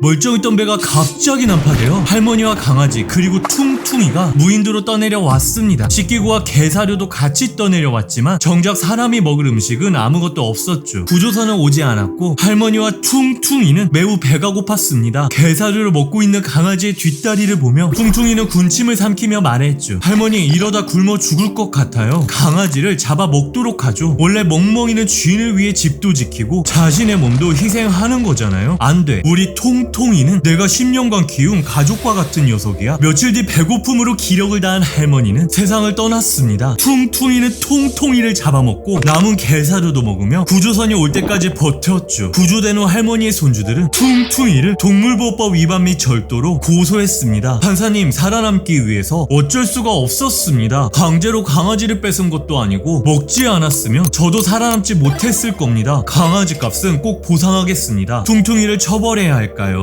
멀쩡했던 배가 갑자기 난파되어 할머니와 강아지 그리고 퉁퉁이가 무인도로 떠내려 왔습니다. 식기구와 개사료도 같이 떠내려 왔지만 정작 사람이 먹을 음식은 아무것도 없었죠. 구조선은 오지 않았고 할머니와 퉁퉁이는 매우 배가 고팠습니다. 개사료를 먹고 있는 강아지의 뒷다리를 보며 퉁퉁이는 군침을 삼키며 말했죠. 할머니 이러다 굶어 죽을 것 같아요. 강아지를 잡아 먹도록 하죠. 원래 멍멍이는 주인을 위해 집도 지키고 자신의 몸도 희생하는 거잖아요. 안 돼. 우리 통통이는 내가 10년간 키운 가족과 같은 녀석이야. 며칠 뒤 배고픔으로 기력을 다한 할머니는 세상을 떠났습니다. 퉁퉁이는 통통이를 잡아먹고 남은 게사료도 먹으며 구조선이 올 때까지 버텼죠. 구조된 후 할머니의 손주들은 퉁퉁이를 동물보호법 위반 및 절도로 고소했습니다. 판사님 살아남기 위해서 어쩔 수가 없었습니다. 강제로 강아지를 뺏은 것도 아니고 먹지 않았으면 저도 살아남지 못했을 겁니다. 강아지 값은 꼭 보상하겠습니다. 퉁퉁이를 처벌해야 할까요?